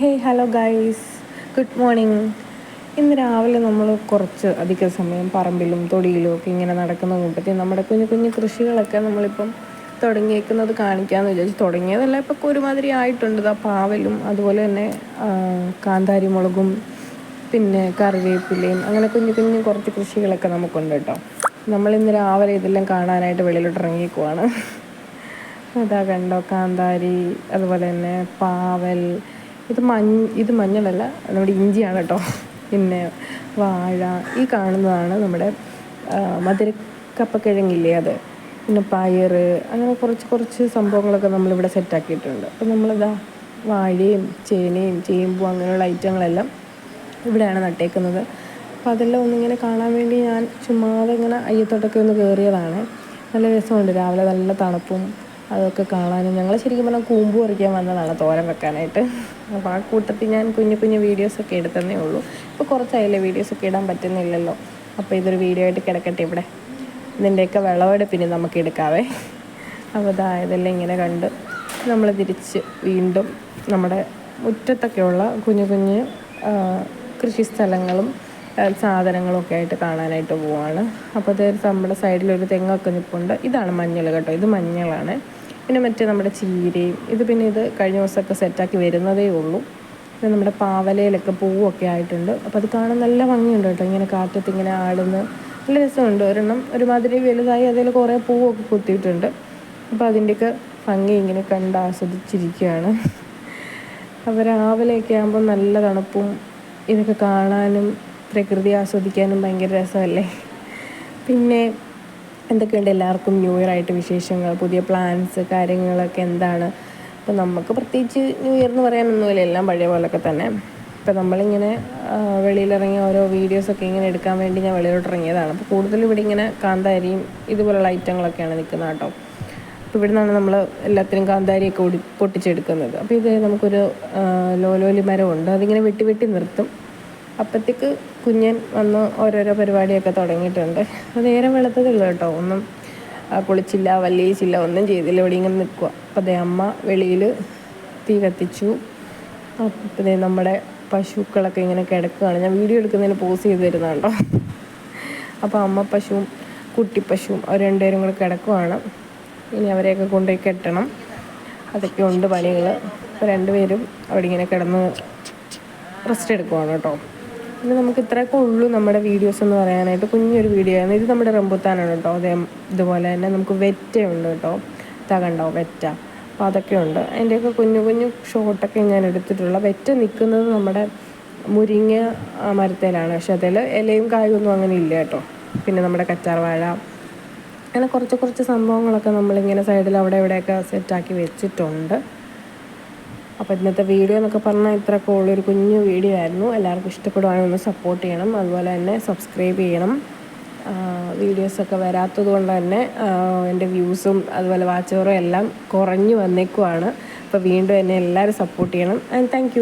Hey hello guys good morning ഇന്ന് രാവിലെ നമ്മൾ കുറച്ച് അധിക സമയം പറമ്പിലും തൊടിയിലും ഒക്കെ ഇങ്ങനെ നടക്കുന്ന കൂട്ടത്തിൽ നമ്മുടെ കുഞ്ഞു കുഞ്ഞു കൃഷികളൊക്കെ നമ്മളിപ്പം തുടങ്ങിയേക്കുന്നത് കാണിക്കാമെന്ന് വിചാരിച്ചു തുടങ്ങിയതല്ല ഇപ്പോൾ ഒരുമാതിരി ആയിട്ടുണ്ട്. ആ പാവലും അതുപോലെ തന്നെ കാന്താരി മുളകും പിന്നെ കറിവേപ്പിലയും അങ്ങനെ കുഞ്ഞു കുഞ്ഞു കുറച്ച് കൃഷികളൊക്കെ നമുക്കുണ്ട് കേട്ടോ. നമ്മളിന്ന് രാവിലെ ഇതെല്ലാം കാണാനായിട്ട് വെളിയിലോട്ട് ഇറങ്ങിയേക്കുവാണ്. അതാ കണ്ടോ കാന്താരി അതുപോലെ തന്നെ പാവൽ ഇത് മഞ്ഞ ഇത് മഞ്ഞളല്ല നമ്മുടെ ഇഞ്ചിയാണ് കേട്ടോ. പിന്നെ വാഴ ഈ കാണുന്നതാണ് നമ്മുടെ മധുരക്കപ്പക്കിഴങ്ങില്ലേ അത്. പിന്നെ പയർ അങ്ങനെ കുറച്ച് കുറച്ച് സംഭവങ്ങളൊക്കെ നമ്മളിവിടെ സെറ്റാക്കിയിട്ടുണ്ട് അപ്പം നമ്മളിതാ വാഴയും ചേനയും ചേമ്പും അങ്ങനെയുള്ള ഐറ്റങ്ങളെല്ലാം ഇവിടെയാണ് നട്ടേക്കുന്നത്. അപ്പോൾ അതെല്ലാം ഒന്നിങ്ങനെ കാണാൻ വേണ്ടി ഞാൻ ചുമ്മാതെ ഇങ്ങനെ അയ്യത്തോട്ടൊക്കെ ഒന്ന് കയറിയതാണ് നല്ല രസമുണ്ട്. രാവിലെ നല്ല തണുപ്പും അതൊക്കെ കാണാനും ഞങ്ങൾ ശരിക്കും പറഞ്ഞാൽ കൂമ്പ് പറിക്കാൻ വന്നതാണ് തോരൻ വെക്കാനായിട്ട്. അപ്പോൾ ആ കൂട്ടത്തിൽ ഞാൻ കുഞ്ഞു കുഞ്ഞു വീഡിയോസൊക്കെ എടുത്തതേ ഉള്ളൂ. ഇപ്പോൾ കുറച്ചായില്ലേ വീഡിയോസൊക്കെ ഇടാൻ പറ്റുന്നില്ലല്ലോ. അപ്പോൾ ഇതൊരു വീഡിയോ ആയിട്ട് കിടക്കട്ടെ ഇവിടെ. ഇതിന്റെയൊക്കെ വിളവെടുപ്പിന് നമുക്ക് എടുക്കാവേ. അപ്പോൾ ഇതായതെല്ലാം ഇങ്ങനെ കണ്ട് നമ്മൾ തിരിച്ച് വീണ്ടും നമ്മുടെ മുറ്റത്തൊക്കെയുള്ള കുഞ്ഞു കുഞ്ഞ് കൃഷി സ്ഥലങ്ങളും സാധനങ്ങളും ഒക്കെ ആയിട്ട് കാണാനായിട്ട് പോവാണ്. അപ്പോൾ അത് നമ്മുടെ സൈഡിലൊരു തെങ്ങൊക്കെ നിൽപ്പുണ്ട് ഇതാണ് മഞ്ഞൾ കേട്ടോ. ഇത് മഞ്ഞളാണ്. പിന്നെ മറ്റേ നമ്മുടെ ചീരയും ഇത് പിന്നെ ഇത് കഴിഞ്ഞ ദിവസമൊക്കെ സെറ്റാക്കി വരുന്നതേ ഉള്ളൂ. പിന്നെ നമ്മുടെ പാവലയിലൊക്കെ പൂവൊക്കെ ആയിട്ടുണ്ട്. അപ്പോൾ അത് കാണാൻ നല്ല ഭംഗിയുണ്ട് കേട്ടോ. ഇങ്ങനെ കാറ്റത്ത് ഇങ്ങനെ ആടുന്ന നല്ല രസമുണ്ട്. ഒരെണ്ണം ഒരുമാതിരി വലുതായി അതിൽ കുറേ പൂവൊക്കെ കുത്തിയിട്ടുണ്ട്. അപ്പോൾ അതിന്റെയൊക്കെ ഭംഗി ഇങ്ങനെ കണ്ട് ആസ്വദിച്ചിരിക്കുകയാണ്. അപ്പോൾ രാവിലെയൊക്കെ ആകുമ്പോൾ നല്ല തണുപ്പും ഇതൊക്കെ കാണാനും പ്രകൃതി ആസ്വദിക്കാനും ഭയങ്കര രസമല്ലേ? പിന്നെ എന്തൊക്കെയുണ്ട് എല്ലാവർക്കും ന്യൂ ഇയർ ആയിട്ട് വിശേഷങ്ങൾ പുതിയ പ്ലാൻസ് കാര്യങ്ങളൊക്കെ എന്താണ്? അപ്പോൾ നമുക്ക് പ്രത്യേകിച്ച് ന്യൂ ഇയർ എന്ന് പറയാനൊന്നുമില്ല എല്ലാം പഴയ പോലൊക്കെ തന്നെ. ഇപ്പോൾ നമ്മളിങ്ങനെ വെളിയിലിറങ്ങി ഓരോ വീഡിയോസൊക്കെ ഇങ്ങനെ എടുക്കാൻ വേണ്ടി ഞാൻ വെളിയിലോട്ട് ഇറങ്ങിയതാണ്. അപ്പോൾ കൂടുതലും ഇവിടെ ഇങ്ങനെ കാന്താരിയും ഇതുപോലുള്ള ഐറ്റങ്ങളൊക്കെയാണ് നിൽക്കുന്നത് കേട്ടോ. അപ്പോൾ ഇവിടെ നിന്നാണ് നമ്മൾ എല്ലാത്തിനും കാന്താരിയൊക്കെ ഒടി പൊട്ടിച്ചെടുക്കുന്നത്. അപ്പോൾ ഇത് നമുക്കൊരു ലോലോലി മരമുണ്ട്. അതിങ്ങനെ വെട്ടി വെട്ടി നിർത്തും. അപ്പോഴത്തേക്ക് കുഞ്ഞൻ വന്ന് ഓരോരോ പരിപാടിയൊക്കെ തുടങ്ങിയിട്ടുണ്ട്. അത് നേരെ വെളുത്തതുള്ളൂ കേട്ടോ. ഒന്നും കുളിച്ചില്ല വല്ലിയിച്ചില്ല ഒന്നും ചെയ്തില്ല. ഇവിടെ ഇങ്ങനെ നിൽക്കുക അപ്പോൾ അതേ അമ്മ വെളിയിൽ തീ കത്തിച്ചു. അപ്പോൾ നമ്മുടെ പശുക്കളൊക്കെ ഇങ്ങനെ കിടക്കുകയാണ്. ഞാൻ വീഡിയോ എടുക്കുന്നതിന് പോസ് ചെയ്ത് തരുന്നുണ്ടോ അപ്പോൾ അമ്മ പശുവും കുട്ടിപ്പശുവും അവർ രണ്ടുപേരും കൂടെ കിടക്കുവാണ്. ഇനി അവരെയൊക്കെ കൊണ്ടുപോയി കെട്ടണം. അതൊക്കെ ഉണ്ട് പണികൾ അപ്പോൾ രണ്ടുപേരും അവിടെ ഇങ്ങനെ കിടന്ന് റെസ്റ്റ് എടുക്കുവാണ് കേട്ടോ. പിന്നെ നമുക്ക് ഇത്രയൊക്കെ ഉള്ളൂ നമ്മുടെ വീഡിയോസ് എന്ന് പറയാനായിട്ട്. കുഞ്ഞൊരു വീഡിയോ ആണ് ഇത് നമ്മുടെ റംബുത്താനാണ് കേട്ടോ. അതേ ഇതുപോലെ തന്നെ നമുക്ക് വെറ്റയുണ്ട് കേട്ടോ. തകണ്ടോ വെറ്റ. അപ്പോൾ അതൊക്കെ ഉണ്ട്. അതിന്റെയൊക്കെ കുഞ്ഞു കുഞ്ഞു ഷോട്ടൊക്കെ ഞാൻ എടുത്തിട്ടുള്ള വെറ്റ നിൽക്കുന്നത് നമ്മുടെ മുരിങ്ങ മരത്തേലാണ്. പക്ഷെ അതിൽ ഇലയും കായൊന്നും അങ്ങനെ ഇല്ല കേട്ടോ. പിന്നെ നമ്മുടെ കച്ചാർ വാഴ അങ്ങനെ കുറച്ച് കുറച്ച് സംഭവങ്ങളൊക്കെ നമ്മളിങ്ങനെ സൈഡിൽ അവിടെ ഇവിടെയൊക്കെ സെറ്റാക്കി വെച്ചിട്ടുണ്ട്. അപ്പോൾ ഇന്നത്തെ വീഡിയോ എന്നൊക്കെ പറഞ്ഞാൽ ഇത്രയൊക്കെ ഉള്ളൊരു കുഞ്ഞു വീഡിയോ ആയിരുന്നു. എല്ലാവർക്കും ഇഷ്ടപ്പെടുവാണെങ്കിൽ ഒന്ന് സപ്പോർട്ട് ചെയ്യണം. അതുപോലെ തന്നെ സബ്സ്ക്രൈബ് ചെയ്യണം. വീഡിയോസൊക്കെ വരാത്തത് കൊണ്ട് തന്നെ എന്റെ വ്യൂസും അതുപോലെ വാച്ചവറും എല്ലാം കുറഞ്ഞു വന്നേക്കുവാണ്. അപ്പോൾ വീണ്ടും എന്നെ എല്ലാവരും സപ്പോർട്ട് ചെയ്യണം. And thank